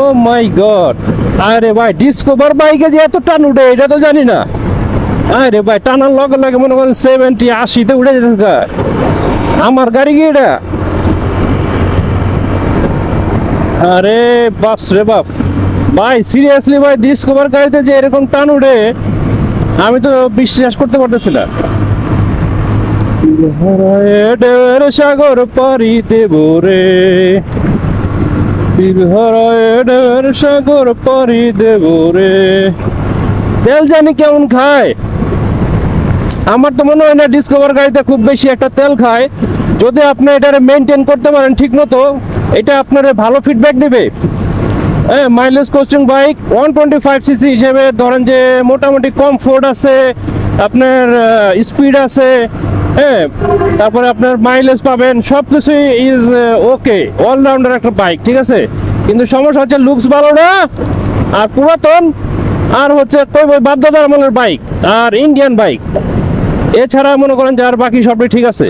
ও মাই god. আরে ভাই discover বাইকে যে এত টান উঠে, এটা তো জানি না। আরে ভাই, টানার লগে লগে মনে করেন সেভেন্টি আশিতে উঠে যেতেছে। আমার গাড়ি কি এটা? আরে বাপস রে বাপ। ভাই সিরিয়াসলি ভাই ডিসকভার গাড়িতে যে এরকম টান উঠে, আমি তো বিশ্বাস করতে পারতেছি না। সাগর পারি দেব রে। হারায় সাগর পারি দেব রে। তেল জানি কেমন খায়? আমার তো মনে হয় না ডিসকভার গাড়িতে খুব বেশি একটা তেল খায়। যদি আপনি এটা মেনটেন করতে পারেন ঠিক মতো, এটা আপনার ভালো ফিডব্যাক দেবে। হ্যাঁ mileage costing bike one twenty five CC হিসেবে ধরেন যে মোটামুটি কমফোর্ট আছে। আপনার স্পিড আছে হ্যাঁ? তারপরে আপনার মাইলেজ পাবেন সব কিছুই ইজ ওকে অলরাউন্ডার একটা বাইক ঠিক আছে? কিন্তু সমস্যা হচ্ছে লুকস ভালো না, আর পুরাতন, আর হচ্ছে বাধ্যতার বাইক আর ইন্ডিয়ান বাইক এছাড়া মনে করেন যে আর বাকি সবটাই ঠিক আছে।